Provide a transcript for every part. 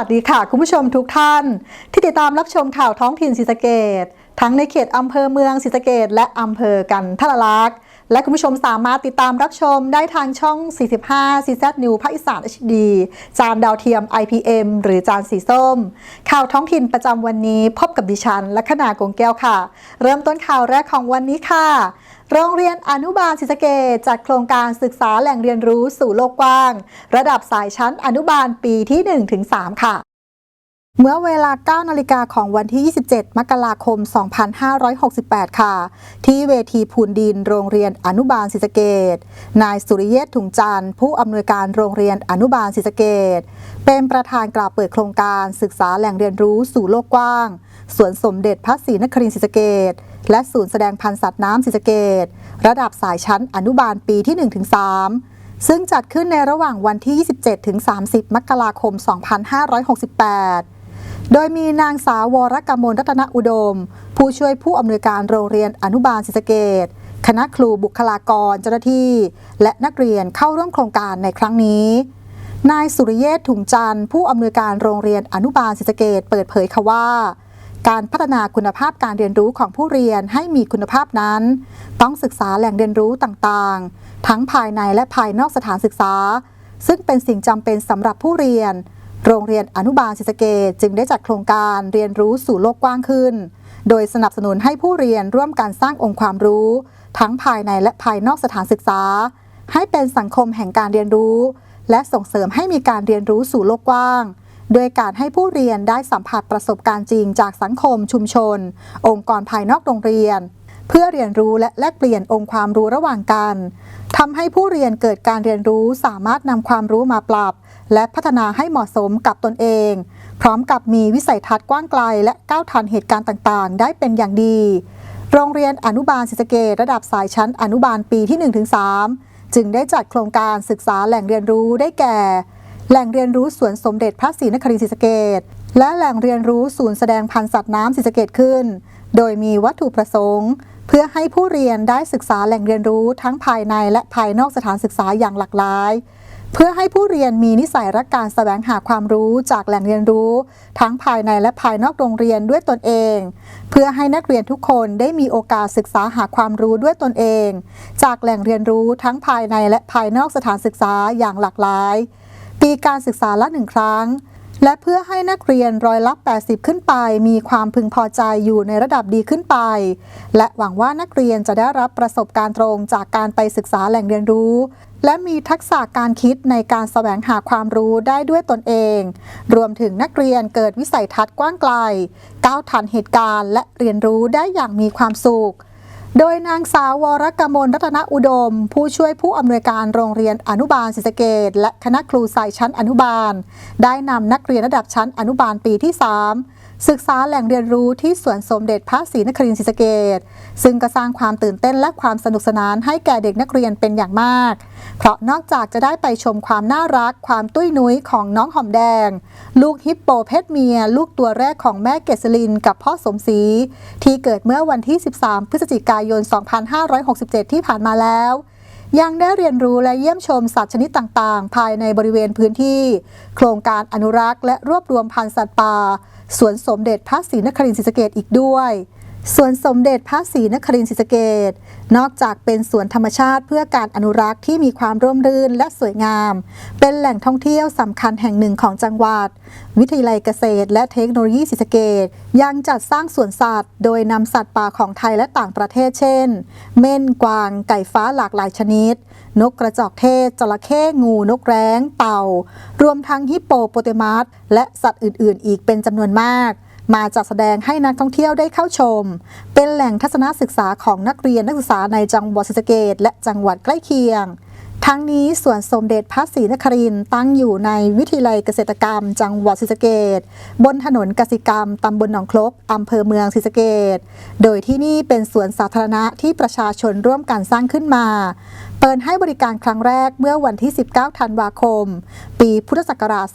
วัสดีค่ะ คุณผู้ชมทุกท่าน ที่ติดตามรับชมข่าวท้องถิ่นศรีสะเกดทั้งในเขตอำเภอเมืองศรีสะเกดและอำเภอกันทรลักษณ์และคุณผู้ชมสามารถติดตามรับชมได้ทางช่อง 45 CZ New ภาคอีสาน HD จานดาวเทียม IPM หรือจานสีส้ม ข่าวท้องถิ่นประจำวันนี้พบกับดิฉันและขนากงแก้วค่ะ เริ่มต้นข่าวแรกของวันนี้ค่ะ โรงเรียนอนุบาลศรีสะเกดจัดโครงการศึกษาแหล่งเรียนรู้สู่โลกกว้าง ระดับสายชั้นอนุบาลปีที่ 1-3 ค่ะเมื่อเวลา 9 นาฬิกาของวันที่ 27 มกราคม 2568 ค่ะ ที่เวทีพูนดินโรงเรียนอนุบาลศรีสะเกดนายสุริเยศถุงจันทร์ผู้อำนวยการโรงเรียนอนุบาลศรีสะเกดเป็นประธานกล่าวเปิดโครงการศึกษาแหล่งเรียนรู้สู่โลกกว้าง สวนสมเด็จพระศรีนครินทร์ศรีสะเกดและศูนย์แสดงพันธุ์สัตว์น้ำศรีสะเกดระดับสายชั้นอนุบาลปีที่ 1-3 ซึ่งจัดขึ้นในระหว่างวันที่ 27-30 มกราคม 2568โดยมีนางสาววรกมลรัตนอุดม ผู้ช่วยผู้อำนวยการโรงเรียนอนุบาลศรีสเกดคณะครูบุคลากรเจ้าหน้าที่ และนักเรียนเข้าร่วมโครงการในครั้งนี้ นายสุริเยศถุงจันทร์ผู้อำนวยการโรงเรียนอนุบาลศรีสเกดเปิดเผยค่ะว่า การพัฒนาคุณภาพการเรียนรู้ของผู้เรียนให้มีคุณภาพนั้น ต้องศึกษาแหล่งเรียนรู้ต่างๆ ทั้งภายในและภายนอกสถานศึกษา ซึ่งเป็นสิ่งจำเป็นสำหรับผู้เรียน โรงเรียนอนุบาลศรีสเกดจึงได้จัดโครงการเรียนรู้สู่โลกกว้างขึ้น โดยสนับสนุนให้ผู้เรียนร่วมการสร้างองค์ความรู้ ทั้งภายในและภายนอกสถานศึกษา ให้เป็นสังคมแห่งการเรียนรู้ และส่งเสริมให้มีการเรียนรู้สู่โลกกว้าง โดยการให้ผู้เรียนได้สัมผัสประสบการณ์จริงจากสังคมชุมชน องค์กรภายนอกโรงเรียน เพื่อเรียนรู้และแลกเปลี่ยนองค์ความรู้ระหว่างกันทำให้ผู้เรียนเกิดการเรียนรู้สามารถนำความรู้มาปรับ และพัฒนาให้เหมาะสมกับตนเอง พร้อมกับมีวิสัยทัศน์กว้างไกล และก้าวทันเหตุการณ์ต่างๆ ได้เป็นอย่างดี โรงเรียนอนุบาลศรีสเกดระดับสายชั้นอนุบาลปีที่ 1-3 จึงได้จัดโครงการศึกษาแหล่งเรียนรู้ได้แก่ แหล่งเรียนรู้สวนสมเด็จพระศรีนครินทร์ศรีสะเกดและแหล่งเรียนรู้ศูนย์แสดงพันธุ์สัตว์น้ำศรีสะเกดขึ้น โดยมีวัตถุประสงค์ เพื่อให้ผู้เรียนได้ศึกษาแหล่งเรียนรู้ทั้งภายในและภายนอกสถานศึกษาอย่างหลากหลาย เพื่อให้ผู้เรียนมีนิสัยรักการแสวงหาความรู้จากแหล่งเรียนรู้ ทั้งภายในและภายนอกโรงเรียนด้วยตนเอง เพื่อให้นักเรียนทุกคนได้มีโอกาสศึกษาหาความรู้ด้วยตนเอง จากแหล่งเรียนรู้ทั้งภายในและภายนอกสถานศึกษาอย่างหลากหลาย ปีการศึกษาละหนึ่งครั้ง และเพื่อให้นักเรียนร้อยละ 80 ขึ้นไป มีความพึงพอใจอยู่ในระดับดีขึ้นไป และหวังว่านักเรียนจะได้รับประสบการณ์ตรงจากการไปศึกษาแหล่งเรียนรู้ และมีทักษะการคิดในการแสวงหาความรู้ได้ด้วยตนเอง รวมถึงนักเรียนเกิดวิสัยทัศน์กว้างไกล ก้าวทันเหตุการณ์ และเรียนรู้ได้อย่างมีความสุข โดยนางสาววรกมลรัตนอุดม ผู้ช่วยผู้อำนวยการโรงเรียนอนุบาลศรีสเกต และคณะครูสายชั้นอนุบาล ได้นำนักเรียนระดับชั้นอนุบาลปีที่ 3 ศึกษาแหล่งเรียนรู้ที่สวนสมเด็จพระศรีนครินทร์ศรีสะเกดซึ่งก็สร้างความตื่นเต้นและความสนุกสนานให้แก่เด็กนักเรียนเป็นอย่างมาก เพราะนอกจากจะได้ไปชมความน่ารัก ความตุ้ยนุ้ยของน้องหอมแดง ลูกฮิปโปเพศเมีย ลูกตัวแรกของแม่เกษลินกับพ่อสมศรีที่เกิดเมื่อวันที่ 13 พฤศจิกายน 2567 ที่ผ่านมาแล้วยังได้เรียนรู้และเยี่ยมชมสัตว์ชนิดต่าง ๆ ภายในบริเวณพื้นที่ โครงการอนุรักษ์และรวบรวมพันธุ์สัตว์ป่า สวนสมเด็จพระศรีนครินทร์ศรีสะเกดอีกด้วย สวนสมเด็จพระศรีนครินทร์ศรีสะเกด นอกจากเป็นสวนธรรมชาติเพื่อการอนุรักษ์ที่มีความร่มรื่นและสวยงาม เป็นแหล่งท่องเที่ยวสำคัญแห่งหนึ่งของจังหวัด วิทยาลัยเกษตร และเทคโนโลยีศรีสะเกดยังจัดสร้างสวนสัตว์ โดยนำสัตว์ป่าของไทยและต่างประเทศเช่น เม่นกวาง ไก่ฟ้าหลากหลายชนิด นกกระจอกเทศ จระเข้งูนกแร้ง เต่า รวมทั้งฮิปโปโปเตมัสและสัตว์อื่น ๆ อีกเป็นจำนวนมาก มาจัดแสดงให้นักท่องเที่ยวได้เข้าชม เป็นแหล่งทัศนศึกษาของนักเรียนนักศึกษาในจังหวัดศรีสะเกษและจังหวัดใกล้เคียง ทั้งนี้สวนสมเด็จพระศรีนครินต์ตั้งอยู่ในวิทยาลัยเกษตรกรรม จังหวัดศรีสะเกษบนถนนกสิกรรมตำบลหนองคลกอำเภอเมืองศรีสะเกษโดยที่นี่เป็นสวนสาธารณะที่ประชาชนร่วมกันสร้างขึ้นมา เปิดให้บริการครั้งแรกเมื่อวันที่ 19 ธันวาคม ปีพุทธศักราช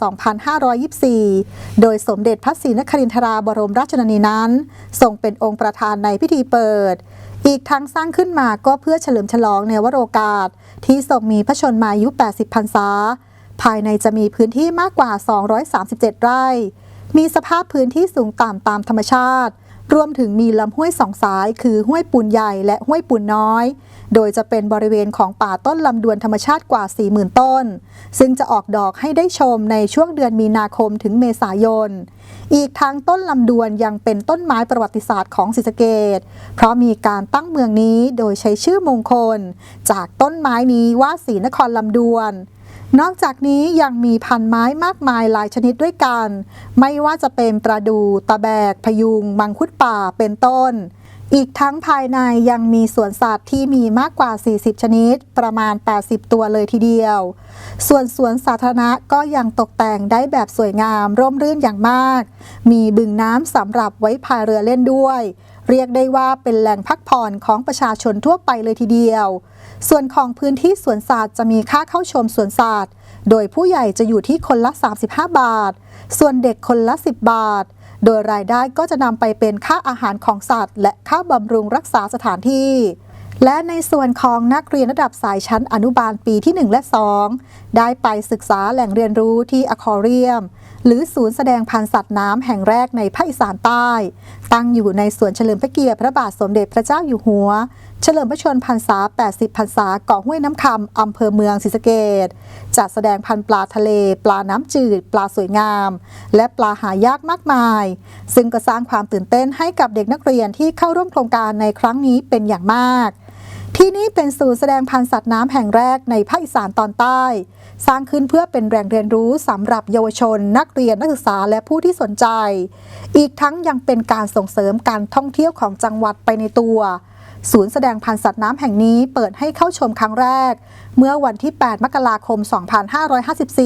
2524 โดยสมเด็จพระศรีนครินทราบรมราชชนนีนั้นทรงเป็นองค์ประธานในพิธีเปิด อีกทั้งสร้างขึ้นมาก็เพื่อเฉลิมฉลองในวโรกาส ที่ทรงมีพระชนมายุ 80 พรรษา ภายในจะมีพื้นที่มากกว่า 237 ไร่ มีสภาพพื้นที่สูงต่ำตามธรรมชาติรวมถึงมีลำห้วยสองสายคือห้วยปูนใหญ่และห้วยปูนน้อย โดยจะเป็นบริเวณของป่าต้นลำดวนธรรมชาติกว่า 40,000 ต้น ซึ่งจะออกดอกให้ได้ชมในช่วงเดือนมีนาคมถึงเมษายน อีกทั้งต้นลำดวนยังเป็นต้นไม้ประวัติศาสตร์ของศรีสะเกดเพราะมีการตั้งเมืองนี้โดยใช้ชื่อมงคล จากต้นไม้นี้ว่าศรีนครลำดวนนอกจากนี้ยังมีพันไม้มากมายหลายชนิดด้วยกัน ไม่ว่าจะเป็นประดู่ตะแบก พยุง มังคุดป่าเป็นต้น อีกทั้งภายในยังมีสวนสัตว์ที่มีมากกว่า 40 ชนิด ประมาณ 80 ตัวเลยทีเดียว ส่วนสวนสาธารณะก็ยังตกแต่งได้แบบสวยงามร่มรื่นอย่างมาก มีบึงน้ำสำหรับไว้พายเรือเล่นด้วย เรียกได้ว่าเป็นแหล่งพักผ่อนของประชาชนทั่วไปเลยทีเดียว ส่วนของพื้นที่สวนสัตว์จะมีค่าเข้าชมสวนสัตว์ โดยผู้ใหญ่จะอยู่ที่คนละ 35 บาท ส่วนเด็กคนละ 10 บาท โดยรายได้ก็จะนำไปเป็นค่าอาหารของสัตว์ และค่าบำรุงรักษาสถานที่ และในส่วนของนักเรียนระดับสายชั้นอนุบาลปีที่ 1 และ 2 ได้ไปศึกษาแหล่งเรียนรู้ที่อคอเรียม หรือศูนย์แสดงพันธุ์สัตว์น้ำแห่งแรกในภาคอีสานใต้ ตั้งอยู่ในสวนเฉลิมพระเกียรติพระบาทสมเด็จพระเจ้าอยู่หัว เฉลิมพระชนพรรษา 80 พรรษาเกาะห้วยน้ำคำอำเภอเมืองศรีสะเกษจัดแสดงพันธุ์ปลาทะเล ปลาน้ำจืด ปลาสวยงาม และปลาหายากมากมาย ซึ่งก็สร้างความตื่นเต้นให้กับเด็กนักเรียนที่เข้าร่วมโครงการในครั้งนี้เป็นอย่างมากที่นี่เป็นศูนย์แสดงพันธุ์สัตว์น้ำแห่งแรกในภาคอีสานตอนใต้ สร้างขึ้นเพื่อเป็นแหล่งเรียนรู้สำหรับเยาวชน นักเรียนนักศึกษาและผู้ที่สนใจ อีกทั้งยังเป็นการส่งเสริมการท่องเที่ยวของจังหวัดไปในตัว ศูนย์แสดงพันธุ์สัตว์น้ำแห่งนี้เปิดให้เข้าชมครั้งแรก เมื่อวันที่ 8 มกราคม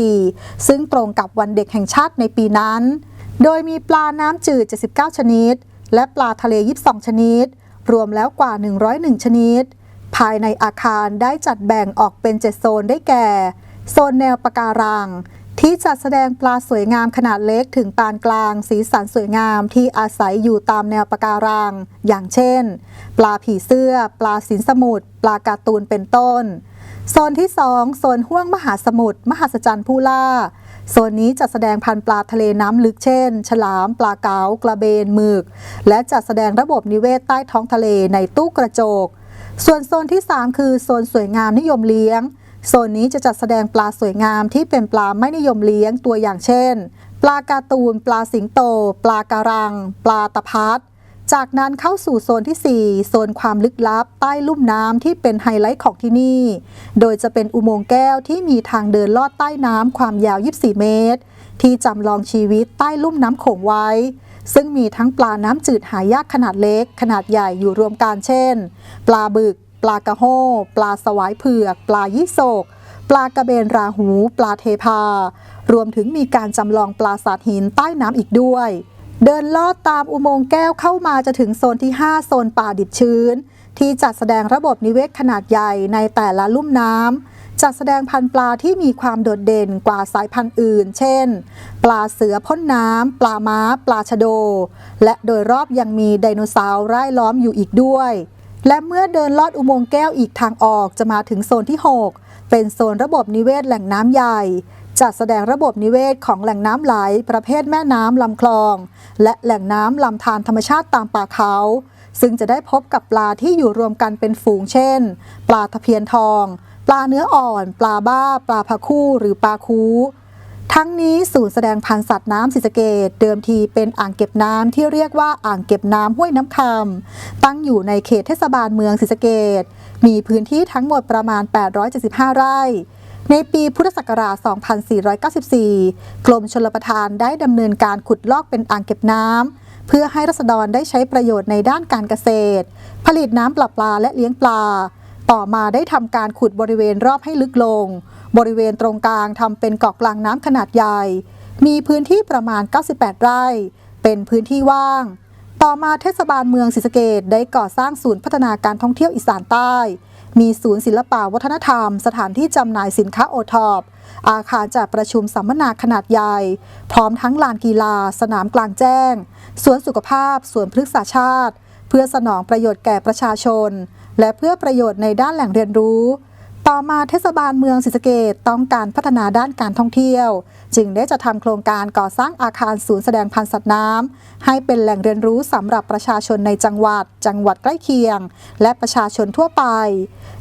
2554 ซึ่งตรงกับวันเด็กแห่งชาติในปีนั้น โดยมีปลาน้ำจืด 79 ชนิด และปลาทะเล 22 ชนิด รวมแล้วกว่า 101 ชนิด ภายในอาคารได้จัดแบ่งออกเป็น 7 โซนได้แก่ โซนแนวปะการังที่จัดแสดงปลาสวยงามขนาดเล็กถึงปานกลาง สีสันสวยงามที่อาศัยอยู่ตามแนวปะการัง อย่างเช่น ปลาผีเสื้อ ปลาสินสมุทรปลาการ์ตูนเป็นต้น โซนที่ 2 โซนห้วงมหาสมุทรมหัศจรรย์ผู้ล่า โซนนี้จัดแสดงพันธุ์ปลาทะเลน้ำลึกเช่น ฉลาม ปลาเก๋ากระเบนหมึก และจัดแสดงระบบนิเวศใต้ท้องทะเลในตู้กระจก ส่วนโซนที่ 3 คือโซนสวยงามนิยมเลี้ยง โซนนี้จะจัดแสดงปลาสวยงามที่เป็นปลาไม่นิยมเลี้ยงตัวอย่างเช่น ปลาการ์ตูน ปลาสิงโต ปลาการัง ปลาตะพัดจากนั้นเข้าสู่โซนที่ 4 โซนความลึกลับใต้ลุ่มน้ำที่เป็นไฮไลท์ของที่นี่ โดยจะเป็นอุโมงค์แก้วที่มีทางเดินลอดใต้น้ำความยาว 24 เมตร ที่จำลองชีวิตใต้ลุ่มน้ำโขงไว้ ซึ่งมีทั้งปลาน้ำจืดหายากขนาดเล็ก ขนาดใหญ่อยู่รวมกันเช่น ปลาบึก ปลากระโห้ปลาสวายเผือก ปลายี่โศก ปลากระเบนราหู ปลาเทพา รวมถึงมีการจำลองปลาสาดหินใต้น้ำอีกด้วย เดินลอดตามอุโมงค์แก้วเข้ามาจะถึงโซนที่ 5 โซนป่าดิบชื้น ที่จัดแสดงระบบนิเวศขนาดใหญ่ในแต่ละลุ่มน้ำจัดแสดงพันธุ์ปลาที่มีความโดดเด่นกว่าสายพันธุ์อื่น เช่น ปลาเสือพ่นน้ำ ปลาม้า ปลาชะโด และโดยรอบยังมีไดโนเสาร์ร่ายล้อมอยู่อีกด้วย และเมื่อเดินลอดอุโมงค์แก้วอีกทางออกจะมาถึงโซนที่ 6 เป็นโซนระบบนิเวศแหล่งน้ำใหญ่ จัดแสดงระบบนิเวศของแหล่งน้ำไหล ประเภทแม่น้ำลำคลอง และแหล่งน้ำลำธารธรรมชาติตามป่าเขา ซึ่งจะได้พบกับปลาที่อยู่รวมกันเป็นฝูงเช่น ปลาตะเพียนทอง ปลาเนื้ออ่อน ปลาบ้า ปลาพะคู่หรือปลาคู ทั้งนี้ศูนย์แสดงพันธุ์สัตว์น้ำศรีสะเกดเดิมทีเป็นอ่างเก็บน้ำที่เรียกว่าอ่างเก็บน้ำห้วยน้ำคำตั้งอยู่ในเขตเทศบาลเมืองศรีสะเกดมีพื้นที่ทั้งหมดประมาณ 875 ไร่ ในปีพุทธศักราช 2494 กรมชลประทานได้ดำเนินการขุดลอกเป็นอ่างเก็บน้ำเพื่อให้รัษฎรได้ใช้ประโยชน์ในด้านการเกษตร ผลิตน้ำปลาปลาและเลี้ยงปลา ต่อมาได้ทำการขุดบริเวณรอบให้ลึกลง บริเวณตรงกลางทำเป็นเกาะกลางน้ำขนาดใหญ่ มีพื้นที่ประมาณ 98 ไร่ เป็นพื้นที่ว่าง ต่อมาเทศบาลเมืองศรีสะเกดได้ก่อสร้างศูนย์พัฒนาการท่องเที่ยวอีสานใต้ มีศูนย์ศิลปะวัฒนธรรม สถานที่จำหน่ายสินค้าโอท็อปอาคารจัดประชุมสัมมนาขนาดใหญ่ พร้อมทั้งลานกีฬา สนามกลางแจ้ง สวนสุขภาพ สวนพฤกษาชาติ เพื่อสนองประโยชน์แก่ประชาชน และเพื่อประโยชน์ในด้านแหล่งเรียนรู้ ต่อมาเทศบาลเมืองศรีสะเกดต้องการพัฒนาด้านการท่องเที่ยว จึงได้จะทำโครงการก่อสร้างอาคารศูนย์แสดงพันธุ์สัตว์น้ำให้เป็นแหล่งเรียนรู้สำหรับประชาชนในจังหวัด จังหวัดใกล้เคียง และประชาชนทั่วไป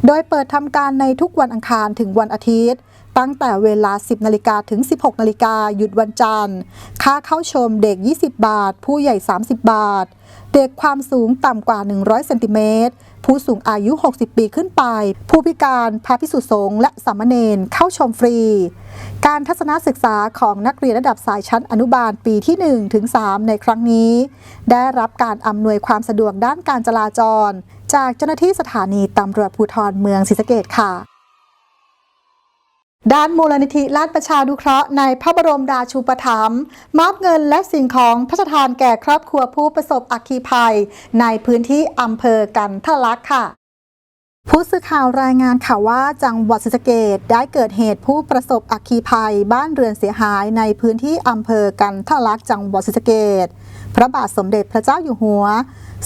โดยเปิดทำการในทุกวันอังคารถึงวันอาทิตย์ตั้งแต่เวลา 10 นาฬิกาถึง 16 นาฬิกาหยุดวันจันทร์ ค่าเข้าชมเด็ก 20 บาท ผู้ใหญ่ 30 บาท เด็กความสูงต่ำกว่า 100เซนติเมตร ผู้สูงอายุ 60 ปีขึ้นไป ผู้พิการพระพิสุสงฆ์และสามเณรเข้าชมฟรี การทัศนศึกษาของนักเรียนระดับสายชั้นอนุบาลปีที่ 1 ถึง 3 ในครั้งนี้ ได้รับการอำนวยความสะดวกด้านการจราจร จากเจ้าหน้าที่สถานีตำรวจภูธรเมืองศรีสะเกดค่ะ ด้านมูลนิธิราชประชานุเคราะห์ในพระบรมราชูปถัมภ์มอบเงินและสิ่งของพระราชทานแก่ครอบครัวผู้ประสบอัคคีภัย ในพื้นที่อำเภอกันทะลักค่ะผู้สื่อข่าวรายงานข่าวว่าจังหวัดศรีสะเกดได้เกิดเหตุผู้ประสบอัคคีภัย บ้านเรือนเสียหายในพื้นที่อำเภอกันทะลักจังหวัดศรีสะเกดพระบาทสมเด็จพระเจ้าอยู่หัว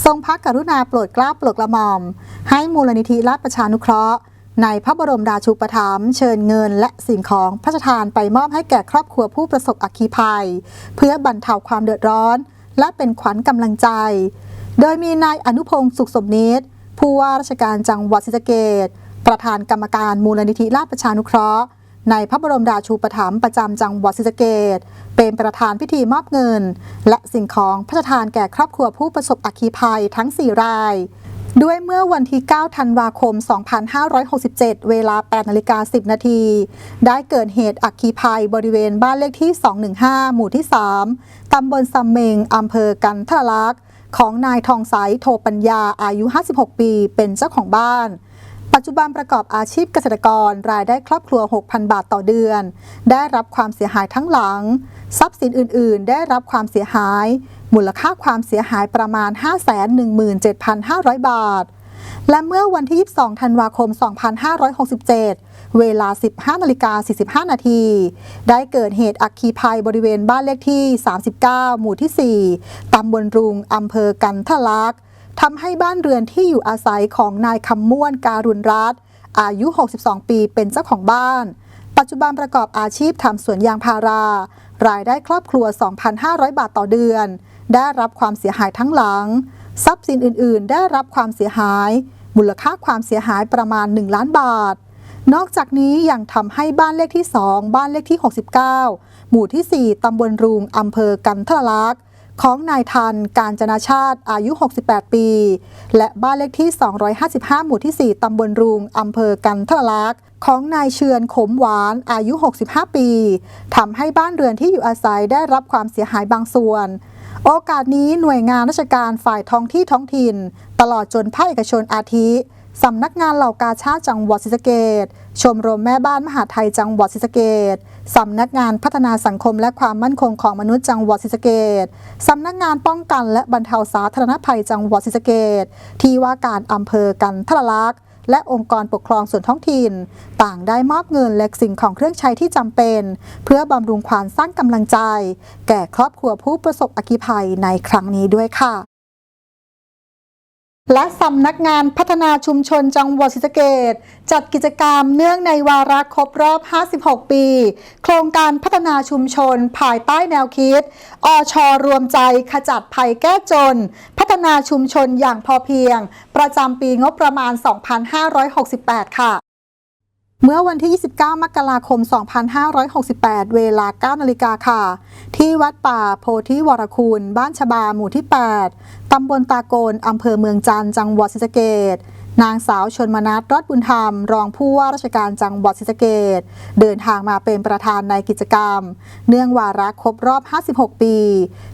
ทรงพระกรุณาโปรดเกล้าโปรดกระหม่อม ให้มูลนิธิราชประชานุเคราะห์ ในพระบรมราชูปถัมภ์เชิญเงินและสิ่งของพระราชทานไปมอบให้แก่ครอบครัวผู้ประสบอัคคีภัย เพื่อบรรเทาความเดือดร้อน และเป็นขวัญกำลังใจ โดยมีนายอนุพงศ์สุขสมนิตผู้ว่าราชการจังหวัดศรีสะเกดประธานกรรมการมูลนิธิราชประชานุเคราะห์ ในพระบรมราชูปถัมภ์ประจำจังหวัดศรีสะเกดเป็นประธานพิธีมอบเงิน และสิ่งของพระราชทานแก่ครอบครัวผู้ประสบอัคคีภัยทั้ง 4 ราย ด้วยเมื่อวันที่ 9 ธันวาคม 2567 เวลา 8นาฬิกา10 นาที ได้เกิดเหตุอักคีภัยบริเวณบ้านเลขที่ 215 หมู่ที่ 3 ตำบลซำเมงอำเภอกันทะลักษ์ของนายทองใสโทปัญญาอายุ 56 ปี เป็นเจ้าของบ้าน ปัจจุบันประกอบอาชีพเกษตรกรรายได้ครอบครัว 6,000 บาทต่อเดือน ได้รับความเสียหายทั้งหลัง ทรัพย์สินอื่น ๆ ได้รับความเสียหาย มูลค่าความเสียหายประมาณ 517,500 บาท และเมื่อวันที่ 22 ธันวาคม 2567 เวลา 15นาฬิกา45 นาที ได้เกิดเหตุอัคคีภัยบริเวณบ้านเลขที่ 39 หมู่ที่ 4 ตำบลรุงอำเภอกันทะลักษ์ ทำให้บ้านเรือนที่อยู่อาศัยของนายคำม่วนการุณรัตอายุ 62 ปีเป็นเจ้าของบ้าน ปัจจุบันประกอบอาชีพทำสวนยางพารา รายได้ครอบครัว 2,500 บาทต่อเดือน ได้รับความเสียหายทั้งหลัง ทรัพย์สินอื่น ๆ ได้รับความเสียหาย มูลค่าความเสียหายประมาณ 1 ล้านบาท นอกจากนี้ยังทำให้บ้านเลขที่ 2 บ้านเลขที่ 69 หมู่ที่ 4 ตำบลรุงอำเภอกันทะลักษ์ ของนายทันการจนาชาติอายุ 68 ปี และบ้านเลขที่ 255 หมู่ที่ 4 ตำบลรุงอำเภอกันทะลักของนายเชือนขมหวานอายุ 65 ปีทำให้บ้านเรือนที่อยู่อาศัยได้รับความเสียหายบางส่วน โอกาสนี้หน่วยงานราชการฝ่ายท้องที่ท้องถิ่น ตลอดจนภาคเอกชนอาทิ สำนักงานเหล่ากาชาติจังหวัดศรีสะเกดชมรมแม่บ้านมหาไทยจังหวัดศรีสะเกดสำนักงานพัฒนาสังคมและความมั่นคงของมนุษย์จังหวัดศรีสะเกดสำนักงานป้องกันและบรรเทาสาธารณภัยจังหวัดศรีสะเกดที่ว่าการอำเภอกันทรลักษณ์และองค์กรปกครองส่วนท้องถิ่น ต่างได้มอบเงินและสิ่งของเครื่องใช้ที่จำเป็น เพื่อบำรุงความสร้างกำลังใจ แก่ครอบครัวผู้ประสบอัคคีภัยในครั้งนี้ด้วยค่ะ และสำนักงานพัฒนาชุมชนจังหวัดศรีสะเกดจัดกิจกรรมเนื่องในวาระครบรอบ 56 ปี โครงการพัฒนาชุมชนภายใต้แนวคิด อชรวมใจขจัดภัยแก้จน พัฒนาชุมชนอย่างพอเพียง ประจำปีงบประมาณ 2568 ค่ะ เมื่อวันที่ 29 มกราคม 2568 เวลา 9 นาฬิกาค่ะ ที่วัดป่าโพธิวรคุณ บ้านชบาหมู่ที่ 8 ตำบลตาโกน อำเภอเมืองจันจังหวัดศรีสะเกดนางสาวชนมนัสรอดบุญธรรม รองผู้ว่าราชการจังหวัดศรีสะเกษเดินทางมาเป็นประธานในกิจกรรม เนื่องวาระครบรอบ 56 ปี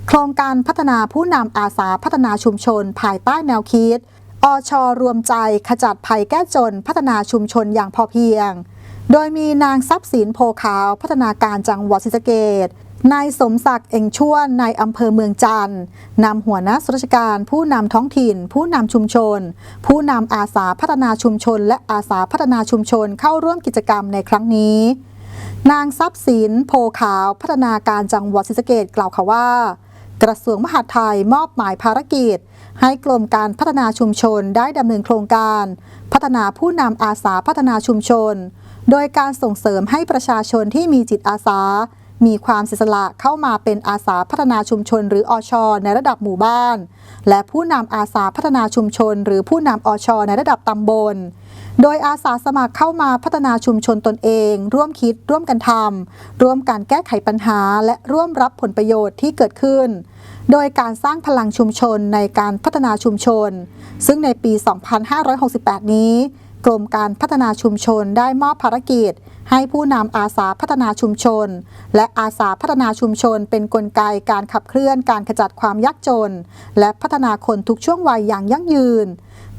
โครงการพัฒนาผู้นำอาสาพัฒนาชุมชนภายใต้แนวคิด อชรวมใจขจัดภัยแก้จนพัฒนาชุมชนอย่างพอเพียง โดยมีนางทรัพย์สินโพขาวพัฒนาการจังหวัดศรีสะเกษนายสมศักดิ์เองช่วนนายอำเภอเมืองจันทร์นำหัวหน้าส่วนราชการ ผู้นำท้องถิ่น ผู้นำชุมชน ผู้นำอาสาพัฒนาชุมชน และอาสาพัฒนาชุมชนเข้าร่วมกิจกรรมในครั้งนี้ นางทรัพย์สินโพขาวพัฒนาการจังหวัดศรีสะเกษกล่าวค่ะว่า กระทรวงมหาดไทยมอบหมายภารกิจ ให้กรมการพัฒนาชุมชนได้ดำเนินโครงการ พัฒนาผู้นำอาสาพัฒนาชุมชน โดยการส่งเสริมให้ประชาชนที่มีจิตอาสา มีความเสียสละเข้ามาเป็นอาสาพัฒนาชุมชน หรืออชในระดับหมู่บ้าน และผู้นำอาสาพัฒนาชุมชน หรือผู้นำอชในระดับตำบล โดยอาสาสมัครเข้ามาพัฒนาชุมชนตนเอง ร่วมคิดร่วมกันทำร่วมกันแก้ไขปัญหา และร่วมรับผลประโยชน์ที่เกิดขึ้น โดยการสร้างพลังชุมชนในการพัฒนาชุมชน ซึ่งในปี 2568 นี้ กรมการพัฒนาชุมชนได้มอบภารกิจ ให้ผู้นำอาสาพัฒนาชุมชน และอาสาพัฒนาชุมชน เป็นนกลไกการขับเคลื่อนการขจัดความยากจน และพัฒนาคนทุกช่วงวัยอย่างยั่งยืน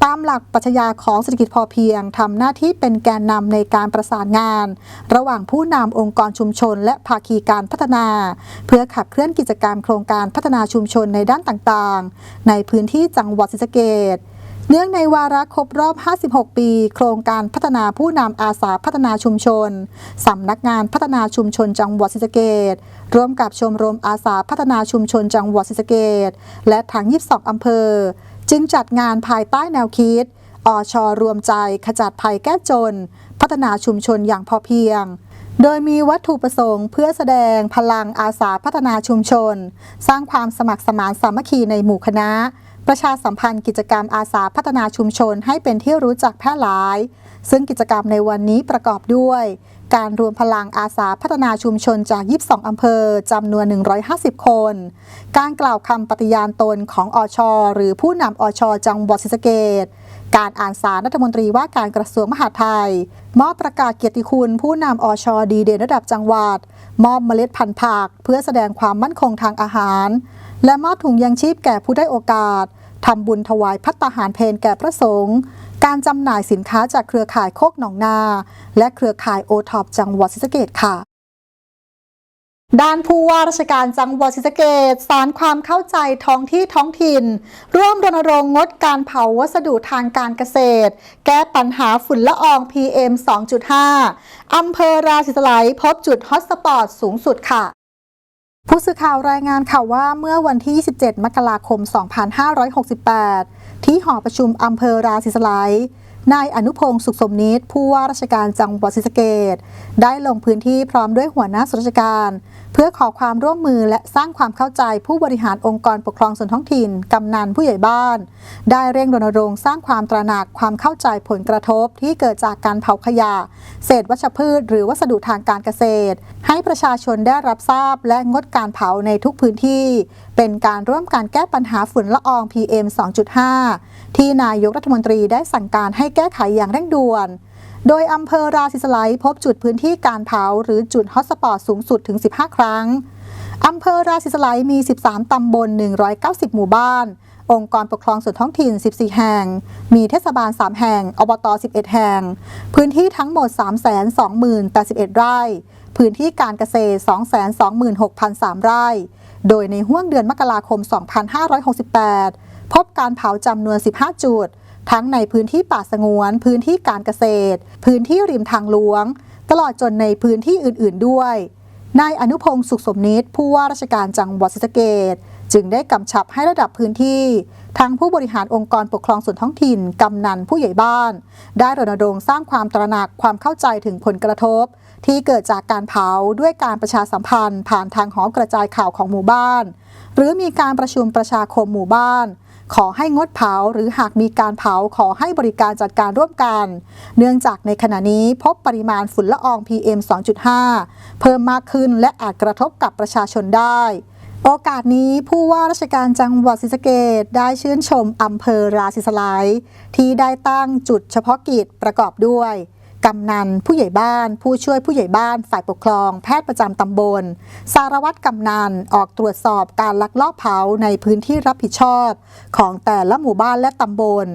ตามหลักปรัชญาของเศรษฐกิจพอเพียงทำหน้าที่เป็นแกนนำในการประสานงาน ระหว่างผู้นำองค์กรชุมชน และภาคีการพัฒนา เพื่อขับเคลื่อนกิจกรรมโครงการพัฒนาชุมชนในด้านต่างๆ ในพื้นที่จังหวัดศรีสะเกษเนื่องในวาระครบรอบ 56 ปี โครงการพัฒนาผู้นำอาสาพัฒนาชุมชน สำนักงานพัฒนาชุมชนจังหวัดศรีสะเกษร่วมกับชมรมอาสาพัฒนาชุมชนจังหวัดศรีสะเกษและทั้ง22 อำเภอ จึงจัดงานภายใต้แนวคิด อชรวมใจขจัดภัยแก้จน พัฒนาชุมชนอย่างพอเพียง โดยมีวัตถุประสงค์เพื่อแสดงพลังอาสาพัฒนาชุมชน สร้างความสมัครสมานสามัคคีในหมู่คณะ ประชาสัมพันธ์กิจกรรมอาสาพัฒนาชุมชนให้เป็นที่รู้จักแพร่หลาย ซึ่งกิจกรรมในวันนี้ประกอบด้วย การรวมพลังอาสาพัฒนาชุมชนจาก 22 อำเภอจำนวน 150 คน การกล่าวคำปฏิญาณตนของอช หรือผู้นำอช จังหวัดศรีสะเกษการอ่านสารรัฐมนตรีว่าการกระทรวงมหาดไทย มอบประกาศเกียรติคุณผู้นำอชดีเด่นระดับจังหวัด มอบเมล็ดพันธุ์ผัก เพื่อแสดงความมั่นคงทางอาหาร และมอบถุงยังชีพแก่ผู้ได้โอกาส ทำบุญถวายพัตตาหารเพนแก่พระสงฆ์การจำหน่ายสินค้าจากเครือข่ายโคกหนองนา และเครือข่ายโอท็อปจังหวัดศรีสะเกษค่ะด้านผู้ว่าราชการจังหวัดศรีสะเกษสารความเข้าใจท้องที่ท้องถิ่น ร่วมรณรงค์งดการเผาวัสดุทางการเกษตร แก้ปัญหาฝุ่นละออง PM 2.5 อำเภอราศีสไลพบจุดฮอตสปอตสูงสุดค่ะ ผู้สื่อข่าวรายงานข่าวว่าเมื่อวันที่ 27 มกราคม 2568 ที่หอประชุมอำเภอราศีสไลยนายอนุพงศ์สุขสมนิตผู้ว่าราชการจังหวัดศรีสะเกดได้ลงพื้นที่พร้อมด้วยหัวหน้าส่วนราชการ เพื่อขอความร่วมมือและสร้างความเข้าใจผู้บริหารองค์กรปกครองส่วนท้องถิ่น กำนันผู้ใหญ่บ้าน ได้เร่งรณรงค์สร้างความตระหนักความเข้าใจผลกระทบที่เกิดจากการเผาขยะ เศษวัชพืช หรือวัสดุทางการเกษตร ให้ประชาชนได้รับทราบและงดการเผาในทุกพื้นที่ เป็นการร่วมการแก้ปัญหาฝุ่นละออง PM 2.5 ที่นายกรัฐมนตรีได้สั่งการให้แก้ไขอย่างเร่งด่วน โดยอำเภอราศีสไลพบจุดพื้นที่การเผาหรือจุดฮอตสปอตสูงสุดถึง 15 ครั้งอำเภอราศีสไลมี 13 ตำบล 190 หมู่บ้าน องค์กรปกครองส่วนท้องถิ่น 14 แห่ง มีเทศบาล 3 แห่ง อบต 11 แห่ง พื้นที่ทั้งหมด 320,081 ไร่ พื้นที่การเกษตร 226,003 ไร่ โดยในห้วงเดือนมกราคม 2568 พบการเผาจำนวน 15 จุด ทั้งในพื้นที่ป่าสงวน พื้นที่การเกษตร พื้นที่ริมทางหลวง ตลอดจนในพื้นที่อื่น ๆ ด้วย นายอนุพงศ์สุขสมนิตผู้ว่าราชการจังหวัดศรีสะเกษจึงได้กำชับให้ระดับพื้นที่ ทั้งผู้บริหารองค์กรปกครองส่วนท้องถิ่น กำนันผู้ใหญ่บ้าน ได้รณรงค์สร้างความตระหนักความเข้าใจถึงผลกระทบ ที่เกิดจากการเผาด้วยการประชาสัมพันธ์ ผ่านทางหอกระจายข่าวของหมู่บ้าน หรือมีการประชุมประชาคมหมู่บ้าน ขอให้งดเผาหรือหากมีการเผาขอให้บริการจัดการร่วมกัน เนื่องจากในขณะนี้พบปริมาณฝุ่นละออง PM 2.5 เพิ่มมากขึ้นและอาจกระทบกับประชาชนได้ โอกาสนี้ผู้ว่าราชการจังหวัดศรีสะเกษได้ชื่นชมอำเภอราศีสไลยที่ได้ตั้งจุดเฉพาะกิจประกอบด้วย กำนัน ผู้ใหญ่บ้าน ผู้ช่วยผู้ใหญ่บ้าน ฝ่ายปกครอง แพทย์ประจำตำบล สารวัตรกำนัน ออกตรวจสอบการลักลอบเผาในพื้นที่รับผิดชอบ ของแต่ละหมู่บ้านและตำบล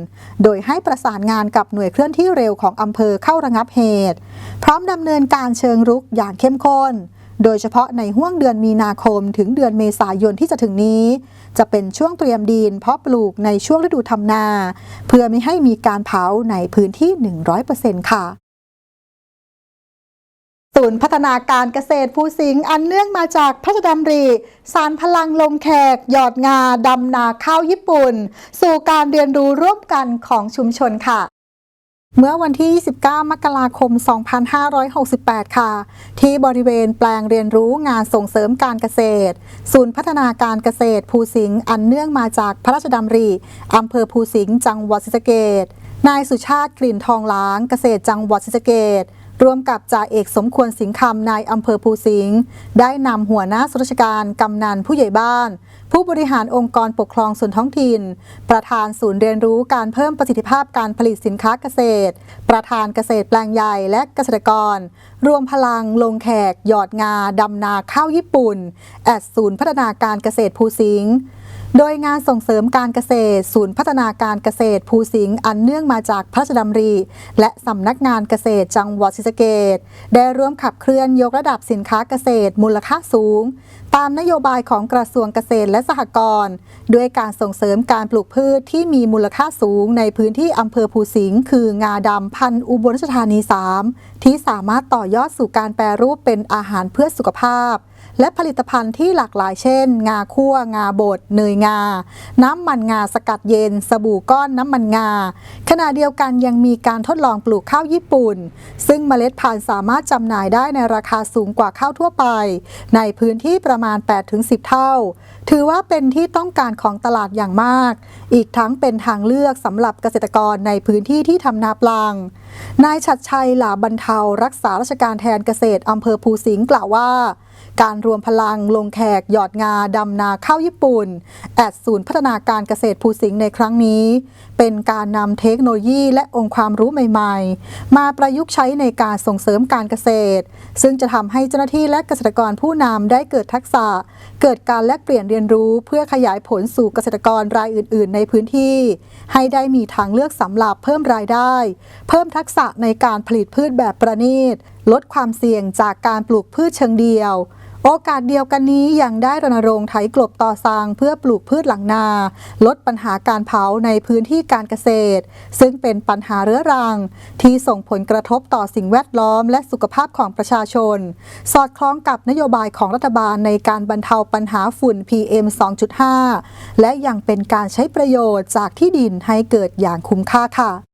โดยให้ประสานงานกับหน่วยเคลื่อนที่เร็วของอำเภอเข้าระงับเหตุ พร้อมดำเนินการเชิงรุกอย่างเข้มข้นโดยเฉพาะในห่วงเดือนมีนาคมถึงเดือนเมษายนที่จะถึงนี้ จะเป็นช่วงเตรียมดินเพาะปลูกในช่วงฤดูทำนา เพื่อไม่ให้มีการเผาในพื้นที่ 100%ค่ะ ศูนย์พัฒนาการเกษตรภูสิงห์อันเนื่องมาจากพระราชดำริสารพลังลงแขก หยอดงาดำนาข้าวญี่ปุ่น สู่การเรียนรู้ร่วมกันของชุมชนค่ะ เมื่อวันที่ 29 มกราคม 2568 ค่ะ ที่บริเวณแปลงเรียนรู้งานส่งเสริมการเกษตร ศูนย์พัฒนาการเกษตรภูสิงห์อันเนื่องมาจากพระราชดำริอำเภอภูสิงห์จังหวัดศรีสะเกษนายสุชาติกลิ่นทองล้างเกษตรจังหวัดศรีสะเกษ ร่วมกับจ่าเอกสมควรสิงห์คำนายอำเภอภูสิงห์ได้นำหัวหน้าส่วนราชการกำนันผู้ใหญ่บ้าน ผู้บริหารองค์กรปกครองส่วนท้องถิ่น ประธานศูนย์เรียนรู้การเพิ่มประสิทธิภาพการผลิตสินค้าเกษตร ประธานเกษตรแปลงใหญ่และเกษตรกร รวมพลังลงแขก หยอดงาดำนาข้าวญี่ปุ่น แอดศูนย์พัฒนาการเกษตรภูสิงห์ โดยงานส่งเสริมการเกษตร ศูนย์พัฒนาการเกษตร ภูสิงห์อันเนื่องมาจากพระราชดำริ และสำนักงานเกษตรจังหวัดศรีสะเกษได้ร่วมขับเคลื่อนยกระดับสินค้าเกษตรมูลค่าสูง ตามนโยบายของกระทรวงเกษตรและสหกรณ์ด้วยการส่งเสริมการปลูกพืชที่มีมูลค่าสูงในพื้นที่อำเภอภูสิงห์คืองาดำพันธุ์อุบลราชธานี 3 ที่สามารถต่อยอดสู่การแปรรูปเป็นอาหารเพื่อสุขภาพ และผลิตภัณฑ์ที่หลากหลายเช่น งาคั่ว งาบด เนยงา น้ำมันงาสกัดเย็น สบู่ก้อนน้ำมันงา ขณะเดียวกันยังมีการทดลองปลูกข้าวญี่ปุ่น ซึ่งเมล็ดพันธุ์สามารถจำหน่ายได้ในราคาสูงกว่าข้าวทั่วไป ในพื้นที่ประมาณ 8-10 เท่า ถือว่าเป็นที่ต้องการของตลาดอย่างมาก อีกทั้งเป็นทางเลือกสำหรับเกษตรกรในพื้นที่ที่ทำนาปลัง นายชัดชัยหลาบรรเทารักษาราชการแทนเกษตรอำเภอภูสิงห์กล่าวว่า การรวมพลังลงแขก หยอดงาดำนาข้าวญี่ปุ่น แอดศูนย์พัฒนาการเกษตรภูสิงห์ในครั้งนี้ เป็นการนำเทคโนโลยีและองค์ความรู้ใหม่ๆ มาประยุกต์ใช้ในการส่งเสริมการเกษตร ซึ่งจะทำให้เจ้าหน้าที่และเกษตรกรผู้นำได้เกิดทักษะ เกิดการแลกเปลี่ยนเรียนรู้ เพื่อขยายผลสู่เกษตรกรรายอื่น ๆ ในพื้นที่ ให้ได้มีทางเลือกสำหรับเพิ่มรายได้ เพิ่มทักษะในการผลิตพืชแบบประณีตลดความเสี่ยงจากการปลูกพืชเชิงเดียว โอกาสเดียวกันนี้ยังได้รณรงค์ไถกลบต่อซางเพื่อปลูกพืชหลังนา ลดปัญหาการเผาในพื้นที่การเกษตร ซึ่งเป็นปัญหาเรื้อรัง ที่ส่งผลกระทบต่อสิ่งแวดล้อมและสุขภาพของประชาชน สอดคล้องกับนโยบายของรัฐบาลในการบรรเทาปัญหาฝุ่น PM 2.5 และยังเป็นการใช้ประโยชน์จากที่ดินให้เกิดอย่างคุ้มค่าค่ะ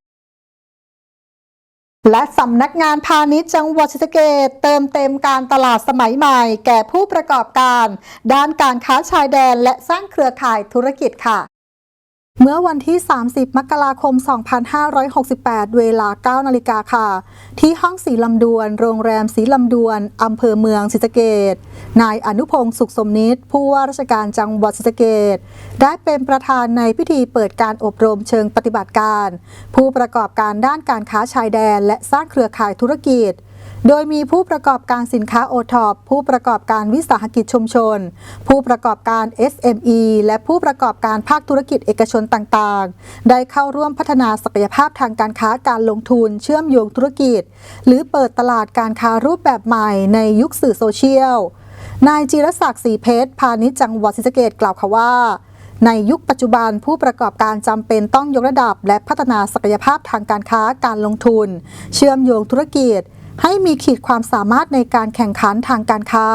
และสำนักงานพาณิชย์จังหวัดศรีสะเกษเติมเต็มการตลาดสมัยใหม่ แก่ผู้ประกอบการ ด้านการค้าชายแดนและสร้างเครือข่ายธุรกิจค่ะ เมื่อวันที่ 30 มกราคม 2568 เวลา 9 นาฬิกาค่ะ ที่ห้องสีลำดวน โรงแรมสีลำดวนอำเภอเมืองศรีสะเกษนายอนุพงศ์สุขสมนิตผู้ว่าราชการจังหวัดศรีสะเกษได้เป็นประธานในพิธีเปิดการอบรมเชิงปฏิบัติการ ผู้ประกอบการด้านการค้าชายแดน และสร้างเครือข่ายธุรกิจ โดยมีผู้ประกอบการสินค้าโอท็อปผู้ประกอบการวิสาหกิจชุมชน ผู้ประกอบการ SME และผู้ประกอบการภาคธุรกิจเอกชนต่างๆ ได้เข้าร่วมพัฒนาศักยภาพทางการค้าการลงทุนเชื่อมโยงธุรกิจ หรือเปิดตลาดการค้ารูปแบบใหม่ในยุคสื่อโซเชียล นายจิรศักดิ์ศรีเพชรพาณิชย์จังหวัดศรีสะเกษกล่าวค่ะว่าในยุคปัจจุบันผู้ประกอบการจำเป็นต้องยกระดับ และพัฒนาศักยภาพทางการค้าการลงทุน เชื่อมโยงธุรกิจ ให้มีขีดความสามารถในการแข่งขันทางการค้า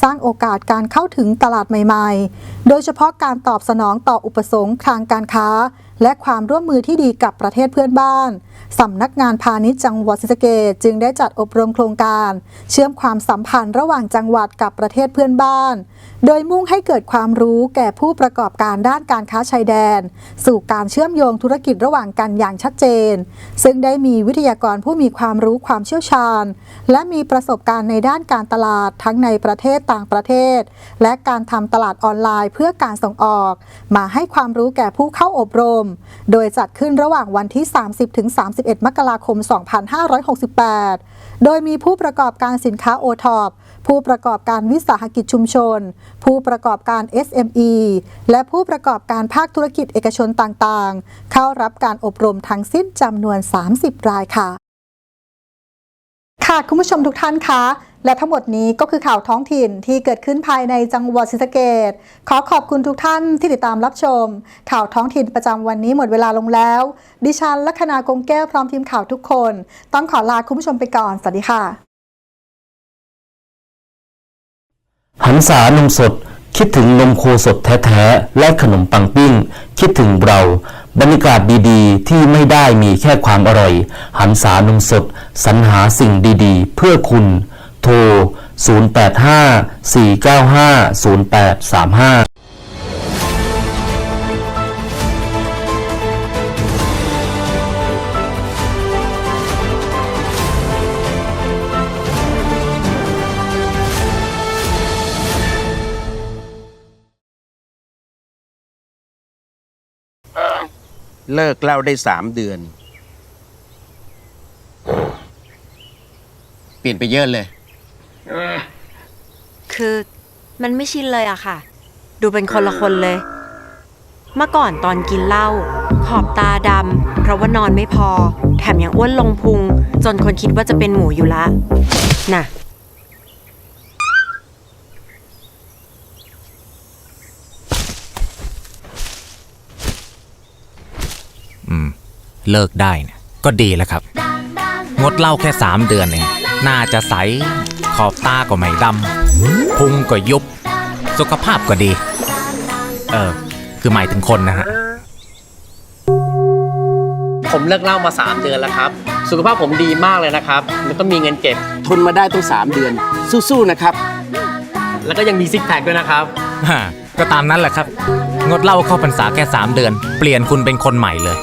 สร้างโอกาสการเข้าถึงตลาดใหม่ ๆ โดยเฉพาะการตอบสนองต่ออุปสงค์ทางการค้า และความร่วมมือที่ดีกับประเทศเพื่อนบ้านสำนักงานพาณิชย์จังหวัดศรีสะเกษจึงได้จัดอบรมโครงการ เชื่อมความสัมพันธ์ระหว่างจังหวัดกับประเทศเพื่อนบ้าน โดยมุ่งให้เกิดความรู้แก่ผู้ประกอบการด้านการค้าชายแดน สู่การเชื่อมโยงธุรกิจระหว่างกันอย่างชัดเจน ซึ่งได้มีวิทยากรผู้มีความรู้ความเชี่ยวชาญ และมีประสบการณ์ในด้านการตลาดทั้งในประเทศต่างประเทศ และการทำตลาดออนไลน์เพื่อการส่งออก มาให้ความรู้แก่ผู้เข้าอบรม โดยจัดขึ้นระหว่างวันที่ 30-31 มกราคม 2568 โดยมีผู้ประกอบการสินค้าโอทอปผู้ประกอบการวิสาหกิจชุมชน ผู้ประกอบการ SME และผู้ประกอบการภาคธุรกิจเอกชนต่างๆ เข้ารับการอบรมทั้งสิ้นจำนวน 30 รายค่ะ ค่ะ คุณผู้ชมทุกท่านคะ และทั้งหมดนี้ก็คือข่าวท้องถิ่นที่เกิดขึ้นภายในจังหวัดศรีสะเกษขอขอบคุณทุกท่านที่ติดตามรับชม ข่าวท้องถิ่นประจำวันนี้หมดเวลาลงแล้ว ดิฉันลัคนากงแก้วพร้อมทีมข่าวทุกคน ต้องขอลาคุณผู้ชมไปก่อน สวัสดีค่ะ หันษานมสด คิดถึงนมโคสดแท้ๆ และขนมปังปิ้ง คิดถึงเรา บรรยากาศดีๆ ที่ไม่ได้มีแค่ความอร่อย หันษานมสด สรรหาสิ่งดีๆ เพื่อคุณ โทร 085 495 0835เลิกเล่าได้สามเดือน เปลี่ยนไปเยอะเลย คือมันไม่ชินเลยอะค่ะ ดูเป็นคนละคนเลย เมื่อก่อนตอนกินเหล้าขอบตาดำเพราะว่านอนไม่พอ แถมยังอ้วนลงพุง จนคนคิดว่าจะเป็นหมูอยู่ละ น่ะเลิกได้นี่ยก็ดีแล้วครับ งดเหล้าแค่ 3 เดือนเอง น่าจะใส ขอบตาก็ไม่ดำพุงก็ยุบ สุขภาพก็ดี เออ คือหมายถึงคนนะฮะ ผมเลิกเหล่ามา 3 เดือนแล้วครับ สุขภาพผมดีมากเลยนะครับ แล้วก็มีเงินเก็บ ทนมาได้ตั้งสามเดือน สู้ๆนะครับ แล้วก็ยังมีซิกแพคด้วยนะครับก็ตามนั้นแหละครับ งดเหล้าเข้าพรรษาแค่ 3 เดือน เปลี่ยนคุณเป็นคนใหม่เลย